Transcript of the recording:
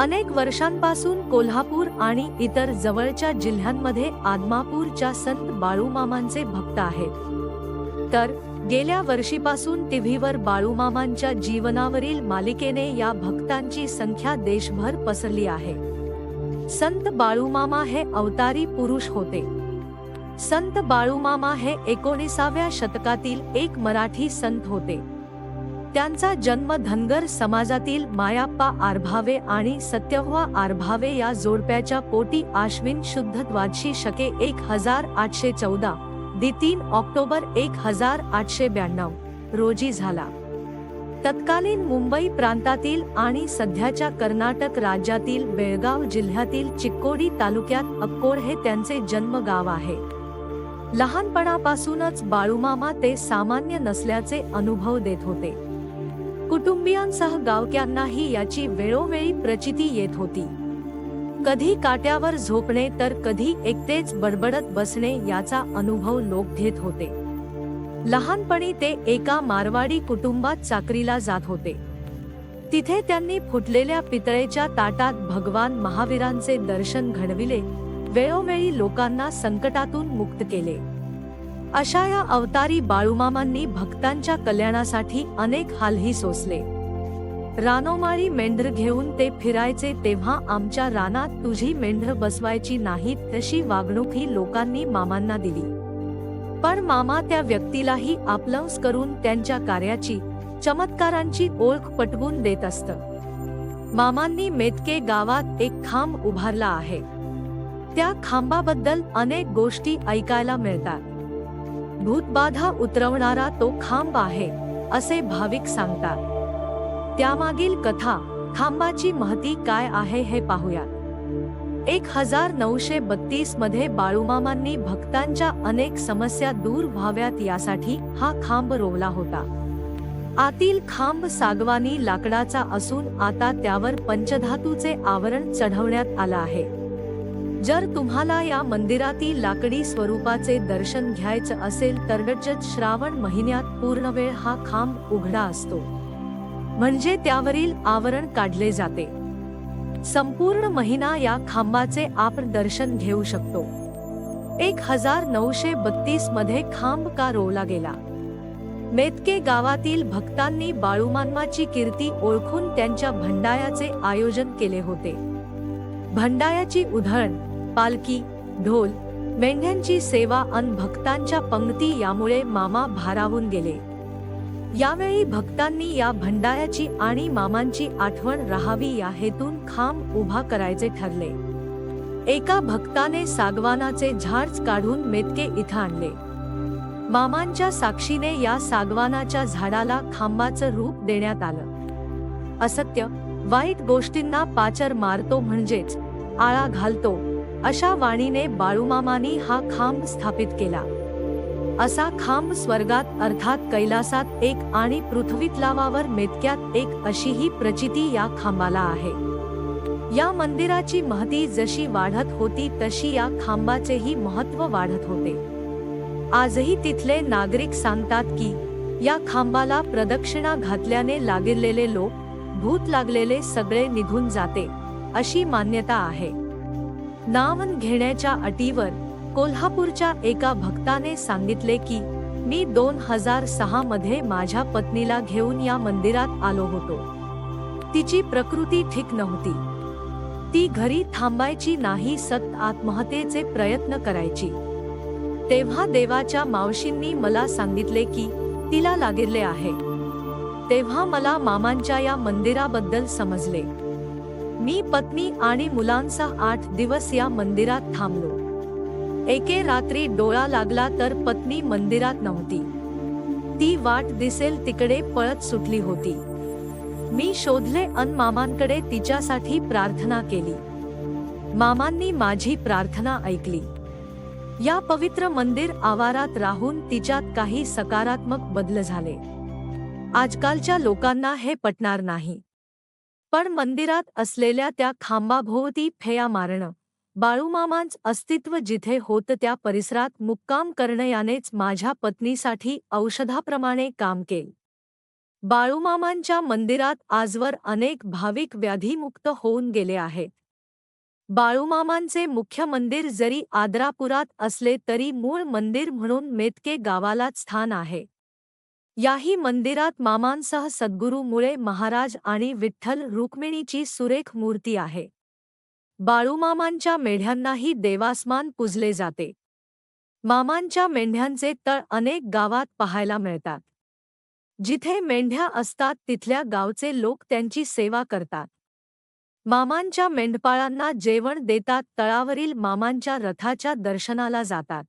अनेक वर्षांपासून कोल्हापूर आणि इतर जवळच्या जिल्ह्यांमध्ये आदमापूरच्या संत बाळूमामांचे भक्त आहेत. तर गेल्या वर्षीपासून टीव्हीवर बाळूमामांच्या जीवनावरील मालिकेने या भक्तांची संख्या देशभर पसरली आहे. संत बाळूमामा हे अवतारी पुरुष होते. संत बाळूमामा हे एकोणीसाव्या शतकातील एक मराठी संत होते. त्यांचा जन्म धनगर समाजातील मायाप्पा आरभावे आणि सत्यव्हा आरभावे या जोडप्याच्या पोटी आश्विन शुद्ध द्वादशी शके एक हजार आठशे चौदा दि तीन ऑक्टोबर एक हजार आठशे ब्याण्णव रोजी झाला. तत्कालीन मुंबई प्रांतातील आणि सध्याच्या कर्नाटक राज्यातील बेळगाव जिल्ह्यातील चिक्कोडी तालुक्यात अक्कोड हे त्यांचे जन्मगाव आहे. लहानपणापासूनच बाळूमामा ते सामान्य नसल्याचे अनुभव देत होते. कुटुंबियांसह गावक्यांनाही याची वेळोवेळी प्रचिती येत होती. कधी काट्यावर झोपणे तर कधी एकटेच बडबडत बसणे याचा अनुभव लोक घेत होते. लहानपणी ते एका मारवाडी कुटुंबात चाकरीला जात होते. तिथे त्यांनी फुटलेल्या पितळेच्या ताटात भगवान महावीरांचे दर्शन घडविले वेळोवेळी लोकांना संकटातून मुक्त केले. अशा या अवतारी बाळूमामांनी भक्तांच्या कल्याणासाठी अनेक हालही सोसले. रानोमाळी मेंढर घेऊन ते फिरायचे तेव्हा आमच्या रानात तुझी मेंढर बसवायची नाही तशी वागणूक ही लोकांनी मामांना दिली. पण मामा त्या व्यक्तीलाही आपलंस करून त्यांच्या कार्याची चमत्कारांची ओळख पटवून देत असत. मामांनी मेतके गावात एक खांब उभारला आहे. त्या खांबाबद्दल अनेक गोष्टी ऐकायला मिळतात. भूतबाधा उतरवणारा तो खांब आहे असे भाविक सांगतात. त्यामागील कथा खांबाची महती काय आहे हे पाहूया एक हजार नऊशे बत्तीसमध्ये बाळूमामांनी भक्तांच्या अनेक समस्या दूर व्हाव्यात यासाठी हा खांब रोवला होता. आतील खांब सागवानी लाकडाचा असून आता त्यावर पंचधातूचे आवरण चढवण्यात आलं आहे. जर तुम्हाला या मंदिरातील लाकडी स्वरूपाचे दर्शन घ्यायचं असेल तर जत श्रावण महिन्यात पूर्ण वेळ हा खांब उघडा असतो. म्हणजे त्यावरील आवरण काढले जाते. संपूर्ण महिना या खांबाचे आपण दर्शन घेऊ शकतो. एक हजार नऊशे बत्तीसमध्ये खांब का रोवला गेला. मेतके गावातील भक्तांनी बाळूमान्माची कीर्ती ओळखून त्यांच्या भंडायाचे आयोजन केले होते. भंडायाची उधळण पालखी ढोल मेंढ्यांची सेवा अन भक्तांच्या पंक्ती यामुळे मामा भारावून गेले. यावेळी भक्तांनी या भंडायाची आणि मामांची आठवण राहावी या हेतून खांब उभा करायचे ठरले. एका भक्ताने सागवानाचे झाड काढून मेतके इथं आणले. मामांच्या साक्षीने या सागवानाच्या झाडाला खांबाचं रूप देण्यात आलं. असत्य वाईट गोष्टींना पाचर मारतो म्हणजेच आळा घालतो. अशा वाणीने बाळूमामानी हा खांब स्थापित केला. असा खांब स्वर्गात अर्थात कैलासात एक आणि पृथ्वीत लावावर मेतक्यात एक अशी ही प्रचिती या खांबाला आहे. या मंदिराची महती जशी वाढत होती तशी या खांबाचेही महत्त्व वाढत होते. आजही तिथले नागरिक सांगतात की या खांबाला प्रदक्षिणा घातल्याने लागिरलेले लोक भूत लागलेले सगळे निघून जाते अशी मान्यता आहे. नावन घेण्याच्या अटीवर कोल्हापूरच्या एका भक्ताने सांगितले की मी दोन हजार सहा मध्ये माझ्या पत्नीला घेऊन या मंदिरात आलो होतो. तिची प्रकृती ठीक नव्हती. ती घरी थांबायची नाही सत आत्महत्येचे प्रयत्न करायची. तेव्हा देवाच्या मावशींनी मला सांगितले की तिला लागिरले आहे. तेव्हा मला मामांच्या या मंदिराबद्दल समजले. मी पत्नी आणि मुलांचा आठ दिवस या मंदिरात थांबलो. एके रात्री डोळा लागला तर पत्नी मंदिरात नव्हती. ती वाट दिसेल तिकडे पळत सुटली होती. मी शोधले अन मामांकडे तिच्यासाठी प्रार्थना केली. मामांनी माझी प्रार्थना ऐकली. या पवित्र मंदिर आवारात राहून तिच्यात काही सकारात्मक बदल झाले. आजकालच्या लोकांना हे पटणार नाही. पण मंदिरात असलेल्या त्या खांबाभोवती फेया मारणं. बाळूमामांच अस्तित्व जिथे होतं त्या परिसरात मुक्काम करणं यानेच माझ्या पत्नीसाठी औषधाप्रमाणे काम केले. बाळूमामांच्या मंदिरात आजवर अनेक भाविक व्याधीमुक्त होऊन गेले आहेत. बाळूमामांचे मुख्य मंदिर जरी आदरापुरात असले तरी मूळ मंदिर म्हणून मेतके गावालाच स्थान आहे. याही मंदिरात मामांसह सद्गुरू मुळे महाराज आणि विठ्ठल रुक्मिणीची सुरेख मूर्ती आहे. बाळूमामांच्या मेढ्यांनाही देवास्मान पूजले जाते. मामांच्या मेंढ्यांचे तळ अनेक गावात पाहायला मिळतात. जिथे मेंढ्या असतात तिथल्या गावचे लोक त्यांची सेवा करतात. मामांच्या मेंढपाळांना जेवण देतात तळावरील मामांच्या रथाच्या दर्शनाला जातात.